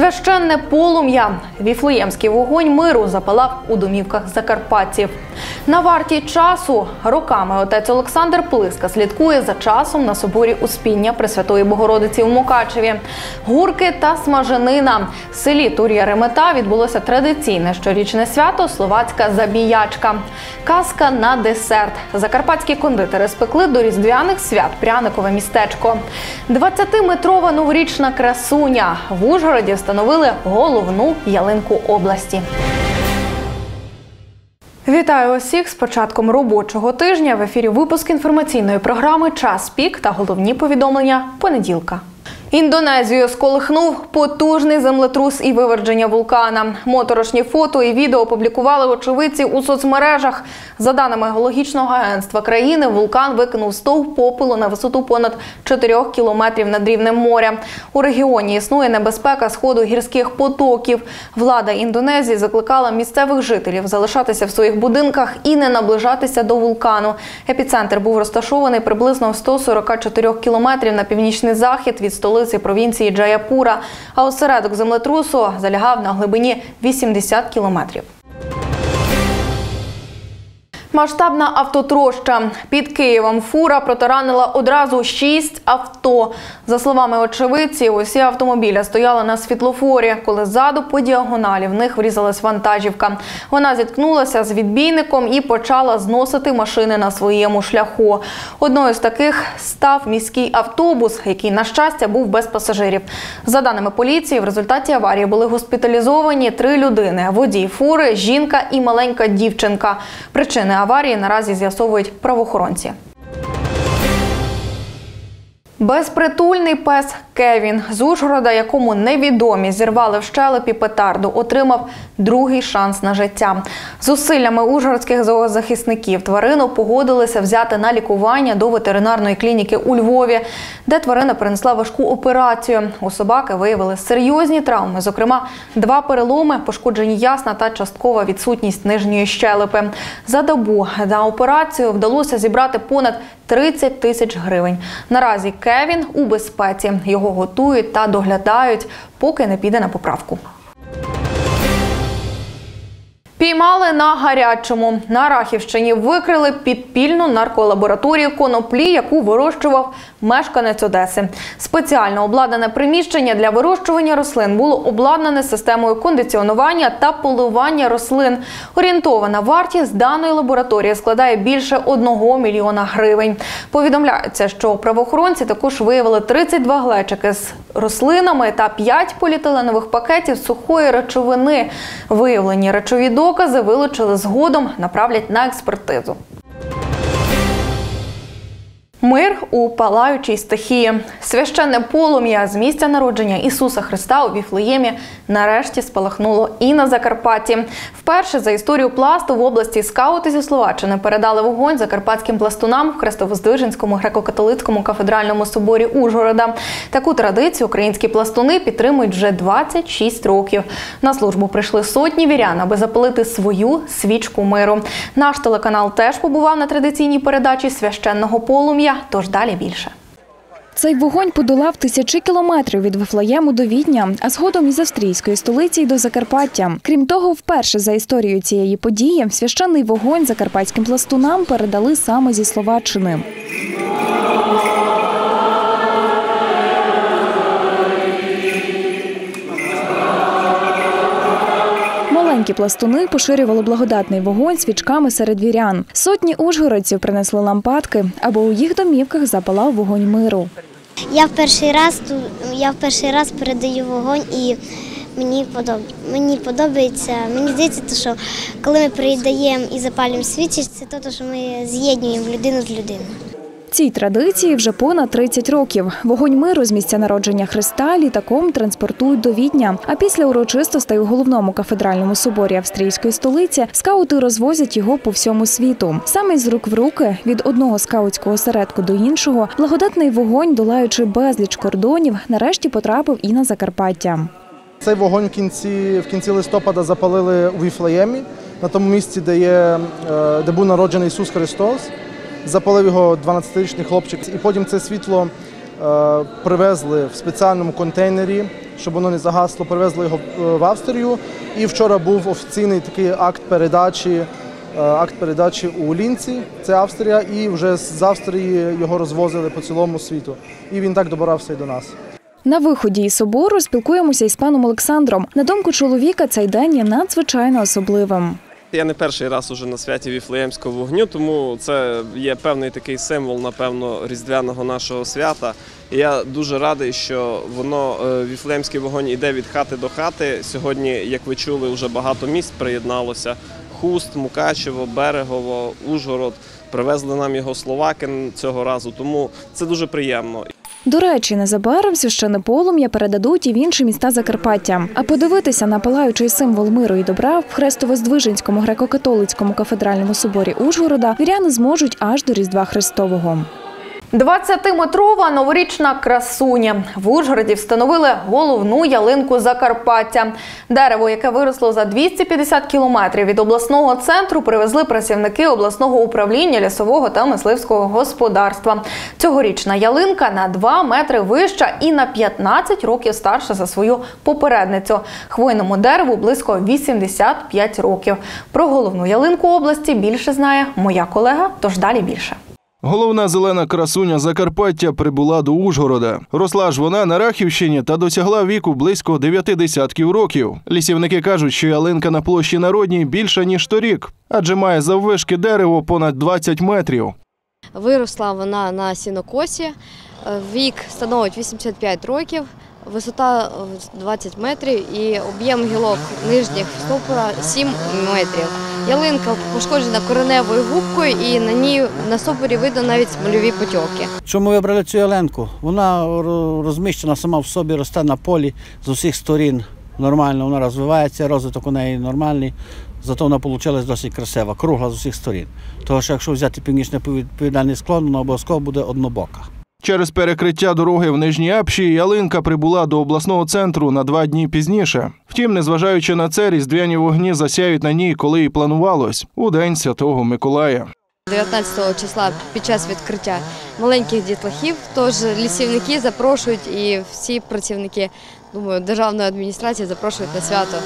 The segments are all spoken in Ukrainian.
Священне полум'я. Віфлеємський вогонь миру запалав у домівках закарпатців. На варті часу роками отець Олександр Плиска слідкує за часом на соборі Успіння Пресвятої Богородиці у Мукачеві. Гурки та смаженина. В селі Тур'я Ремета відбулося традиційне щорічне свято Словацька забіячка. Казка на десерт. Закарпатські кондитери спекли до різдвяних свят пряникове містечко. 20-метрова новорічна красуня. В Ужгороді встановили головну ялинку області. Вітаю усіх з початком робочого тижня. В ефірі випуск інформаційної програми Час пік та головні повідомлення понеділка. Індонезію сколихнув потужний землетрус і виверження вулкана. Моторошні фото і відео опублікували очевидці у соцмережах. За даними геологічного агентства країни, вулкан викинув стовп попелу на висоту понад 4 кілометрів над рівнем моря. У регіоні існує небезпека сходу гірських потоків. Влада Індонезії закликала місцевих жителів залишатися в своїх будинках і не наближатися до вулкану. Епіцентр був розташований приблизно в 144 кілометрів на північний захід від столиці провінції Джаяпура, а осередок землетрусу залягав на глибині 80 кілометрів. Масштабна автотроща під Києвом фура протаранила одразу шість авто. За словами очевидців, усі автомобіля стояли на світлофорі, коли ззаду по діагоналі в них врізалась вантажівка. Вона зіткнулася з відбійником і почала зносити машини на своєму шляху. Одною з таких став міський автобус, який, на щастя, був без пасажирів. За даними поліції, в результаті аварії були госпіталізовані три людини: водій фури, жінка і маленька дівчинка. Причини аварії наразі з'ясовують правоохоронці. Безпритульний пес Кевін з Ужгорода, якому невідомі зірвали в щелепі петарду, отримав другий шанс на життя. Зусиллями ужгородських зоозахисників тварину погодилися взяти на лікування до ветеринарної клініки у Львові, де тварина перенесла важку операцію. У собаки виявили серйозні травми, зокрема, два переломи, пошкоджені ясна та часткова відсутність нижньої щелепи. За добу на операцію вдалося зібрати понад 30 тисяч гривень. Наразі Кевін у безпеці. Його готують та доглядають, поки не піде на поправку. Піймали на гарячому. На Рахівщині викрили підпільну нарколабораторію коноплі, яку вирощував мешканець Одеси. Спеціально обладнане приміщення для вирощування рослин було обладнане системою кондиціонування та поливання рослин. Орієнтована вартість даної лабораторії складає більше 1 мільйона гривень. Повідомляється, що правоохоронці також виявили 32 глечики з рослинами та 5 поліетиленових пакетів сухої речовини. Виявлені речові докази вилучили згодом, направлять на експертизу. Мир у палаючій стихії. Священне полум'я з місця народження Ісуса Христа у Віфлеємі нарешті спалахнуло і на Закарпатті. Вперше за історію пласту в області скаути зі Словаччини передали вогонь закарпатським пластунам в Хрестовоздвиженському греко-католицькому кафедральному соборі Ужгорода. Таку традицію українські пластуни підтримують вже 26 років. На службу прийшли сотні вірян, аби запалити свою свічку миру. Наш телеканал теж побував на традиційній передачі священного полум'я. Тож далі більше. Цей вогонь подолав тисячі кілометрів від Вифлеєму до Відня, а згодом із австрійської столиці й до Закарпаття. Крім того, вперше за історією цієї події священний вогонь закарпатським пластунам передали саме зі Словаччини. Маленькі пластуни поширювали благодатний вогонь свічками серед вірян. Сотні ужгородців принесли лампадки, аби у їх домівках запалав вогонь миру. Я в перший раз я в перший раз передаю вогонь і мені подоб... мені подобається. Мені здається, то, що коли ми передаємо і запалюємо свічі, це то, що ми з'єднуємо людину з людиною. Цій традиції вже понад 30 років. Вогонь миру з місця народження Христа літаком транспортують до Відня. А після урочистостей у головному кафедральному соборі австрійської столиці скаути розвозять його по всьому світу. Саме з рук в руки від одного скаутського осередку до іншого благодатний вогонь, долаючи безліч кордонів, нарешті потрапив і на Закарпаття. Цей вогонь в кінці, в кінці листопада запалили у Віфлеємі, на тому місці, де, є, е, де був народжений Ісус Христос. Запалив його 12-річний хлопчик. І потім це світло е, привезли в спеціальному контейнері, щоб воно не загасло. Привезли його е, в Австрію. І вчора був офіційний такий акт передачі. е, Акт передачі у Лінці, це Австрія, і вже з Австрії його розвозили по цілому світу. І він так добирався і до нас. На виході із собору спілкуємося із паном Олександром. На думку чоловіка, цей день є надзвичайно особливим. Я не перший раз уже на святі Віфлеємського вогню, тому це є певний такий символ, напевно, різдвяного нашого свята. Я дуже радий, що воно е, Віфлеємський вогонь іде від хати до хати. Сьогодні, як ви чули, вже багато місць приєдналося. Хуст, Мукачево, Берегово, Ужгород. Привезли нам його словаки цього разу, тому це дуже приємно. До речі, незабаром священне полум'я передадуть і в інші міста Закарпаття. А подивитися на палаючий символ миру і добра в Хрестово-Здвиженському греко-католицькому кафедральному соборі Ужгорода віряни зможуть аж до Різдва Христового. 20-метрова новорічна красуня. В Ужгороді встановили головну ялинку Закарпаття. Дерево, яке виросло за 250 кілометрів від обласного центру, привезли працівники обласного управління лісового та мисливського господарства. Цьогорічна ялинка на 2 метри вища і на 15 років старша за свою попередницю. Хвойному дереву близько 85 років. Про головну ялинку області більше знає моя колега. Тож далі більше. Головна зелена красуня Закарпаття прибула до Ужгорода. Росла ж вона на Рахівщині та досягла віку близько дев'яти десятків років. Лісівники кажуть, що ялинка на площі народній більша ніж торік, адже має заввишки дерево понад 20 метрів. Виросла вона на сінокосі, вік становить 85 років, висота е, 20 метрів і об'єм гілок нижніх стовпора 7 метрів. Ялинка пошкоджена кореневою губкою і на ній на стовпорі видно навіть смольові потьоки. Чому вибрали цю ялинку? Вона розміщена сама в собі, росте на полі з усіх сторін. Нормально, вона розвивається, розвиток у неї нормальний. Зато вона вийшла досить красива, кругла з усіх сторін. Тому що якщо взяти північний відповідальний склон, вона обов'язково буде однобока. Через перекриття дороги в Нижній Апші ялинка прибула до обласного центру на два дні пізніше. Втім, незважаючи на це, різдвяні вогні засяють на ній, коли і планувалось у день святого Миколая. 19 числа під час відкриття маленьких дітлахів, тож лісівники запрошують і всі працівники думаю, державної адміністрації запрошують на свято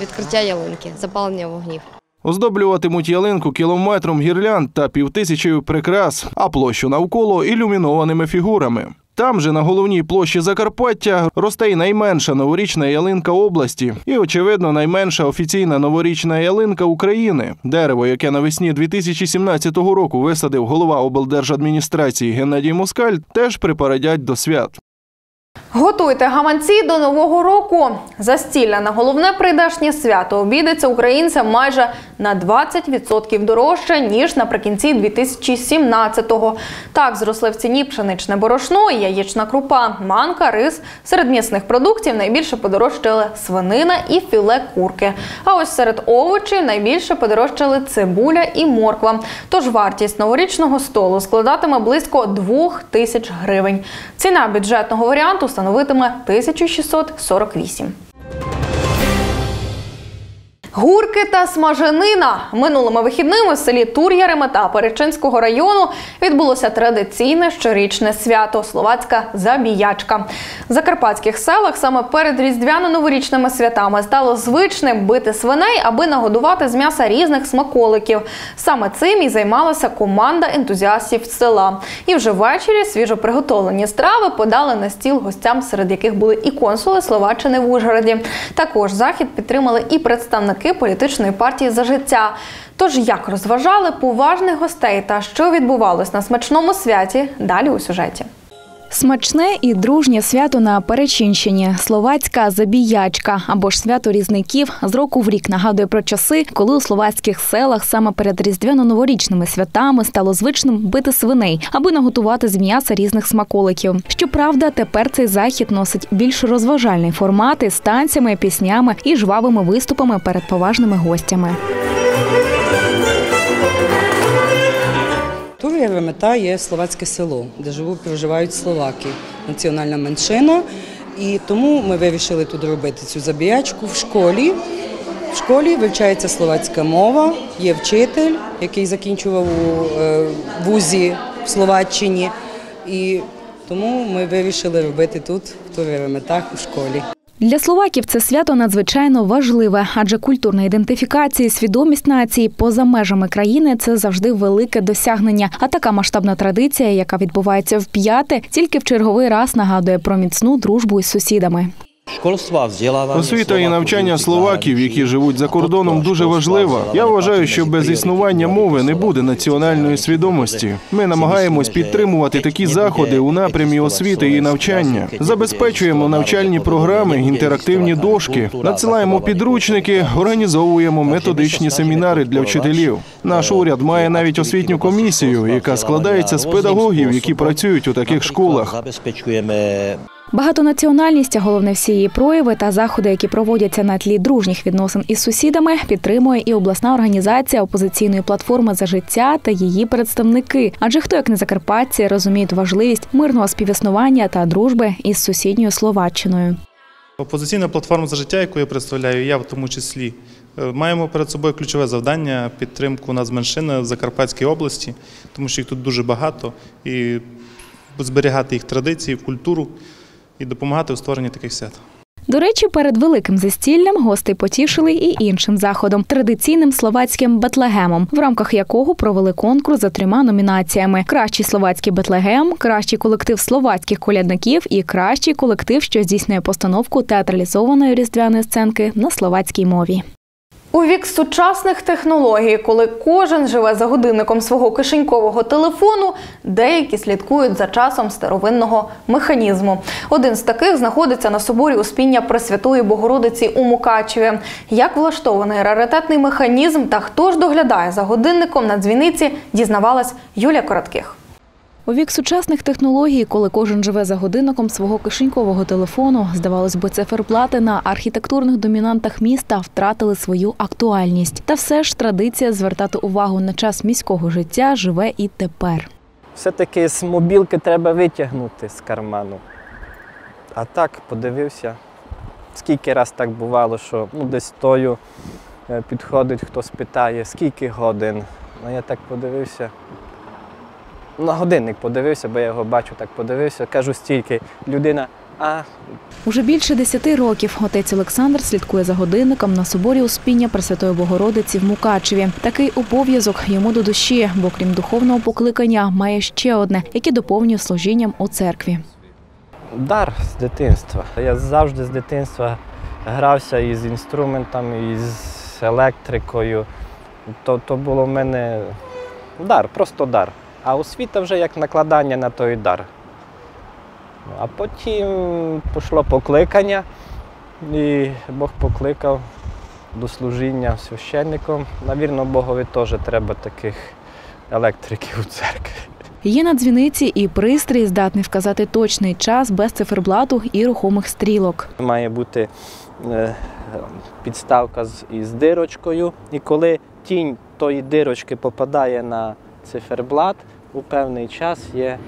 відкриття ялинки, запалення вогнів. Оздоблюватимуть ялинку кілометром гірлянд та півтисячею прикрас, а площу навколо ілюмінованими фігурами. Там же на головній площі Закарпаття росте й найменша новорічна ялинка області, і, очевидно, найменша офіційна новорічна ялинка України. Дерево, яке навесні 2017 року висадив голова облдержадміністрації Геннадій Москаль, теж припарадять до свят. Готуйте гаманці до нового року. Застілля на головне прийдешнє свято обійдеться українцям майже на 20% дорожче ніж наприкінці 2017-го. Так зросли в ціні пшеничне борошно, яєчна крупа, манка, рис. Серед м'ясних продуктів найбільше подорожчали свинина і філе курки. А ось серед овочів найбільше подорожчали цибуля і морква. Тож вартість новорічного столу складатиме близько 2 тисяч гривень. Ціна бюджетного варіанту становитиме 1648. Гурки та смаженина минулими вихідними в селі Тур'яриме та Перечинського району відбулося традиційне щорічне свято словацька забіячка. В закарпатських селах саме перед різдвяно-новорічними святами стало звичним бити свиней, аби нагодувати з м'яса різних смаколиків. Саме цим і займалася команда ентузіастів села. І вже ввечері свіжо приготовлені страви подали на стіл гостям, серед яких були і консули Словаччини в Ужгороді. Також захід підтримали і представники політичної партії за життя. Тож як розважали поважних гостей та що відбувалось на смачному святі, далі у сюжеті. Смачне і дружнє свято на Перечинщині, словацька забіячка або ж свято різників з року в рік нагадує про часи, коли у словацьких селах саме перед різдвяно-новорічними святами стало звичним бити свиней, аби наготувати з м'яса різних смаколиків. Щоправда, тепер цей захід носить більш розважальний формат із танцями, піснями і жвавими виступами перед поважними гостями. Тур'єва мета є словацьке село, де живуть, проживають словаки, національна меншина. І тому ми вирішили тут робити цю забіячку в школі. В школі вивчається словацька мова, є вчитель, який закінчував у е, вузі в Словаччині. І тому ми вирішили робити тут в Тур'єва метах у школі. Для словаків це свято надзвичайно важливе, адже культурна ідентифікація, свідомість нації поза межами країни це завжди велике досягнення. А така масштабна традиція, яка відбувається в п'яте, тільки в черговий раз нагадує про міцну дружбу із сусідами. Освіта і навчання словаків, які живуть за кордоном, дуже важлива. Я вважаю, що без існування мови не буде національної свідомості. Ми намагаємось підтримувати такі заходи у напрямі освіти і навчання. Забезпечуємо навчальні програми, інтерактивні дошки, надсилаємо підручники, організовуємо методичні семінари для вчителів. Наш уряд має навіть освітню комісію, яка складається з педагогів, які працюють у таких школах. Багатонаціональність, а головне всі її прояви та заходи, які проводяться на тлі дружніх відносин із сусідами, підтримує і обласна організація опозиційної платформи за життя та її представники. Адже хто як не закарпатці розуміють важливість мирного співіснування та дружби із сусідньою Словаччиною. Опозиційна платформа за життя, яку я представляю, я в тому числі, е, маємо перед собою ключове завдання підтримку нацменшини в Закарпатській області, тому що їх тут дуже багато, і зберігати їх традиції, культуру і допомагати у створенні таких свят. До речі, перед великим застіллям гостей потішили і іншим заходом традиційним словацьким бетлегемом, в рамках якого провели конкурс за трьома номінаціями: кращий словацький бетлегем, кращий колектив словацьких колядників і кращий колектив, що здійснює постановку театралізованої різдвяної сценки на словацькій мові. У вік сучасних технологій, коли кожен живе за годинником свого кишенькового телефону, деякі слідкують за часом старовинного механізму. Один з таких знаходиться на соборі Успіння Пресвятої Богородиці у Мукачеві. Як влаштований раритетний механізм та хто ж доглядає за годинником на дзвіниці, дізнавалась Юлія Коротких. У вік сучасних технологій, коли кожен живе за годинником свого кишенькового телефону, здавалось би, циферблати на архітектурних домінантах міста втратили свою актуальність. Та все ж традиція звертати увагу на час міського життя живе і тепер. Все-таки з мобілки треба витягнути з карману. А так подивився. Скільки раз так бувало, що ну, десь стою, е, підходить, хтось питає, скільки годин. Ну я так подивився. На годинник подивився, бо я його бачу, так подивився. Кажу стільки. Людина, а Уже більше десяти років отець Олександр слідкує за годинником на соборі Успіння Пресвятої Богородиці в Мукачеві. Такий обов'язок йому до душі, бо крім духовного покликання, має ще одне, яке доповнює служінням у церкві. дар з дитинства. Я завжди з дитинства грався із інструментами, із електрикою. То, то було в мене дар, просто дар. А освіта вже як накладання на той дар. А потім пішло покликання, і Бог покликав до служіння священником. Навірно, Богові теж треба таких електриків у церкві. Є на дзвіниці і пристрій, здатний вказати точний час без циферблату і рухомих стрілок. Має бути е, підставка з, із дирочкою, і коли тінь тої дирочки попадає на циферблат, у певний час є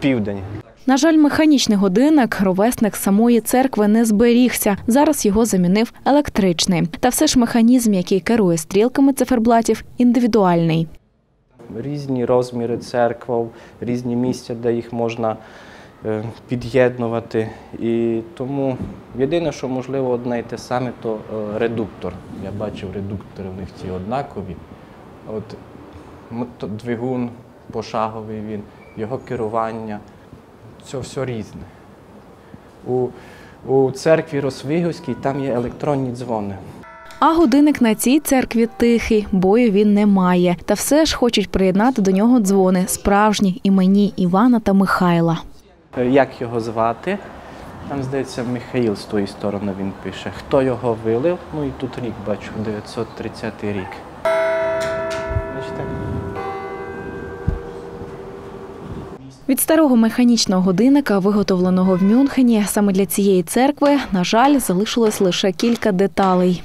південь. На жаль, механічний годинник, ровесник самої церкви, не зберігся. Зараз його замінив електричний. Та все ж механізм, який керує стрілками циферблатів, індивідуальний. Різні розміри церкв, різні місця, де їх можна е, під'єднувати. І тому єдине, що можливо одне і те саме, то е, редуктор. Я бачив редуктори, в них ті однакові. От двигун пошаговий він, його керування, це все різне. У, у церкві Росвигівській там є електронні дзвони. А годинник на цій церкві тихий, бою він не має. Та все ж хочуть приєднати до нього дзвони справжні імені Івана та Михайла. Е, Як його звати? Там, здається, Михаїл з тої сторони він пише. Хто його вилив? Ну і тут рік бачу, 930 рік. Від старого механічного годинника, виготовленого в Мюнхені, саме для цієї церкви, на жаль, залишилось лише кілька деталей.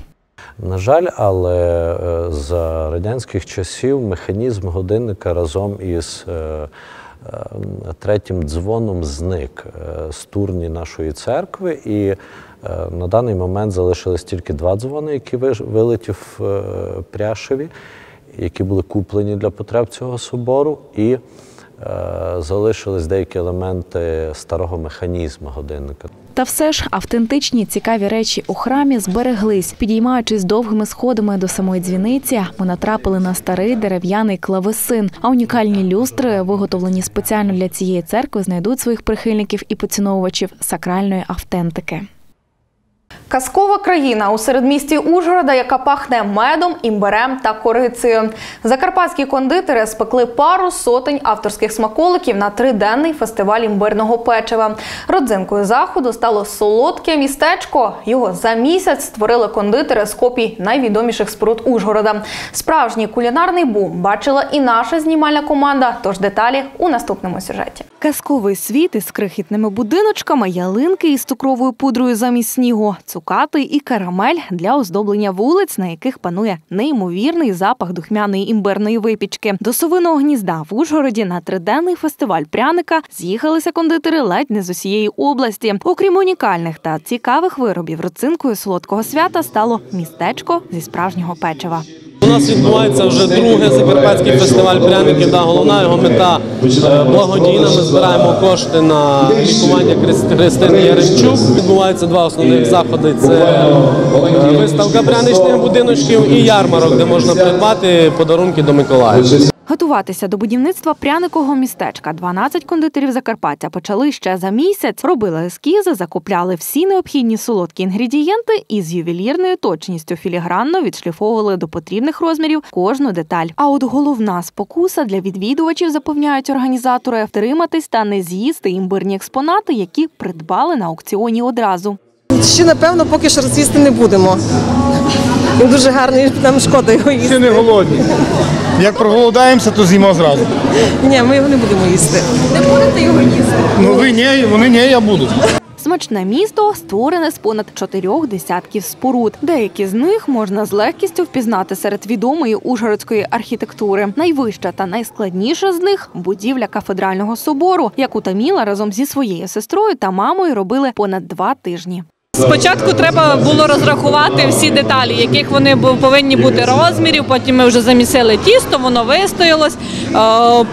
На жаль, але е, за радянських часів механізм годинника разом із е, е, третім дзвоном зник з турні нашої церкви. І на даний момент залишились тільки два дзвони, які виж- вилеті в Пряшеві, які були куплені для потреб цього собору. І залишились деякі елементи старого механізму годинника. Та все ж автентичні цікаві речі у храмі збереглись. Підіймаючись довгими сходами до самої дзвіниці, ми натрапили на старий дерев'яний клавесин. А унікальні люстри, виготовлені спеціально для цієї церкви, знайдуть своїх прихильників і поціновувачів сакральної автентики. Казкова країна у середмісті Ужгорода, яка пахне медом, імбирем та корицею. Закарпатські кондитери спекли пару сотень авторських смаколиків на триденний фестиваль імбирного печива. Родзинкою заходу стало солодке містечко. Його за місяць створили кондитери з копій найвідоміших споруд Ужгорода. Справжній кулінарний бум бачила і наша знімальна команда. Тож деталі у наступному сюжеті. Казковий світ із крихітними будиночками, ялинки із цукровою пудрою замість снігу, цукати і карамель для оздоблення вулиць, на яких панує неймовірний запах духмяної імбирної випічки. До совиного гнізда в Ужгороді на триденний фестиваль пряника з'їхалися кондитери ледь не з усієї області. Окрім унікальних та цікавих виробів, родзинкою солодкого свята стало містечко зі справжнього печива. У нас відбувається вже другий закарпатський фестиваль пряників. Да, головна його мета благодійна. Ми збираємо кошти на лікування Христини Яремчук. Відбуваються два основних заходи: це виставка пряничних будиночків і ярмарок, де можна придбати подарунки до Миколая. Готуватися до будівництва пряникового містечка 12 кондитерів Закарпаття почали ще за місяць. Робили ескізи, закупляли всі необхідні солодкі інгредієнти і з ювелірною точністю філігранно відшліфовували до потрібних розмірів кожну деталь. А от головна спокуса для відвідувачів запевняють організатори втриматись та не з'їсти імбирні експонати, які придбали на аукціоні одразу. Ще напевно поки що роз'їсти не будемо. Він дуже гарний, нам шкода його їсти. Ще не голодні. Як проголодаємося, то з'їмо зразу. Ні, ми його не будемо їсти. Не будете його їсти? Ну ви ні, вони ні, я буду. Смачне місто створене з понад чотирьох десятків споруд. Деякі з них можна з легкістю впізнати серед відомої ужгородської архітектури. Найвища та найскладніша з них будівля кафедрального собору, яку Таміла разом зі своєю сестрою та мамою робили понад два тижні. Спочатку треба було розрахувати всі деталі, яких вони повинні бути розмірів. Потім ми вже замісили тісто, воно вистоялось, е,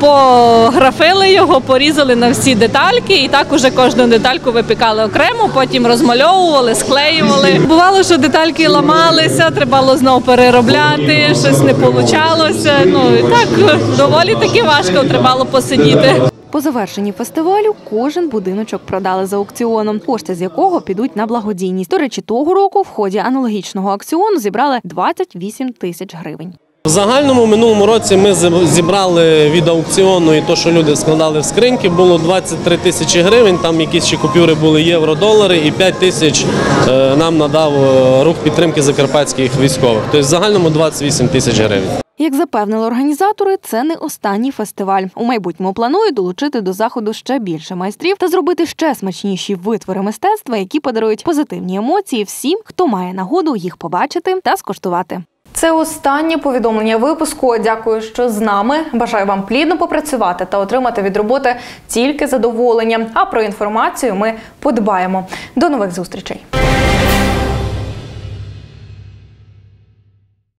пографили його, порізали на всі детальки, і так уже кожну детальку випікали окремо, потім розмальовували, склеювали. Бувало, що детальки ламалися, треба було знову переробляти, щось не вийшло. Ну і так доволі таки важко, треба було посидіти. По завершенні фестивалю кожен будиночок продали за аукціоном, кошти з якого підуть на благодійність. До речі, того року в ході аналогічного аукціону зібрали 28 тисяч гривень. В загальному минулому році ми зібрали від аукціону і то, що люди складали в скриньки, було 23 тисячі гривень. Там якісь ще купюри були євро, долари, і 5 тисяч е, нам надав е, рух підтримки закарпатських військових. Тобто в загальному 28 тисяч гривень. Як запевнили організатори, це не останній фестиваль. У майбутньому планують долучити до заходу ще більше майстрів та зробити ще смачніші витвори мистецтва, які подарують позитивні емоції всім, хто має нагоду їх побачити та скуштувати. Це останнє повідомлення випуску. Дякую, що з нами. Бажаю вам плідно попрацювати та отримати від роботи тільки задоволення. А про інформацію ми подбаємо. До нових зустрічей.